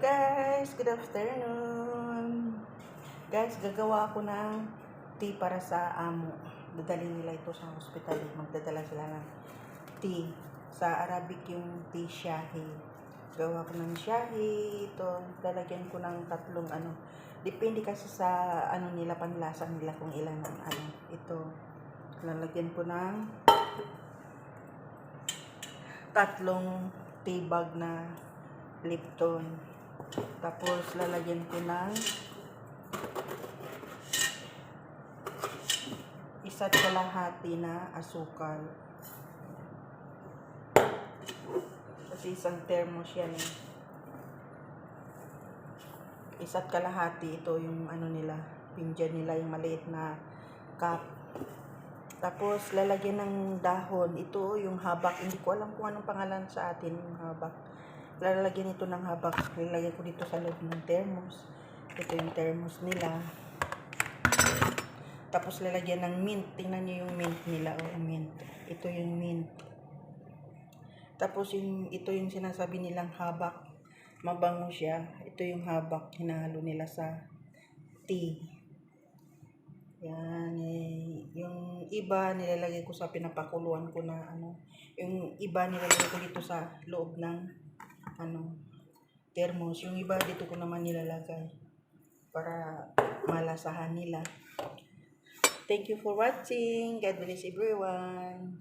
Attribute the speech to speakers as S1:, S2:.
S1: guys, good afternoon. Guys, gagawa ako ng tea para sa amo. Dadalhin nila ito sa hospital. Magdadala sila ng tea. Sa Arabic yung tea shahi. Gawa ko ng shahi. Ito, lalagyan ko ng tatlong ano. Depende kasi sa ano nila, panlasa nila kung ilan ang ano. Ito, lalagyan ko ng tatlong tea bag na Lipton. Tapos, lalagyan ko ng isa't kalahati na asukal. Kasi isang thermos yan eh. Isa't kalahati ito yung ano nila, pinggan nila yung maliit na cup. Tapos, lalagyan ng dahon. Ito yung habak. Hindi ko alam kung anong pangalan sa atin habak. Lalagyan ito ng habak. Lalagyan ko dito sa loob ng thermos. Ito yung thermos nila. Tapos, lalagyan ng mint. Tingnan nyo yung mint nila. O, mint. Ito yung mint. Tapos, yung, ito yung sinasabi nilang habak. Mabango siya. Ito yung habak. Hinahalo nila sa tea. Yan, eh, yung iba nilalagay ko sa pinapakuluan ko na ano, yung iba nilalagay ko dito sa loob ng ano, thermos. Yung iba dito ko naman nilalagay para malasahan nila. Thank you for watching. God bless everyone.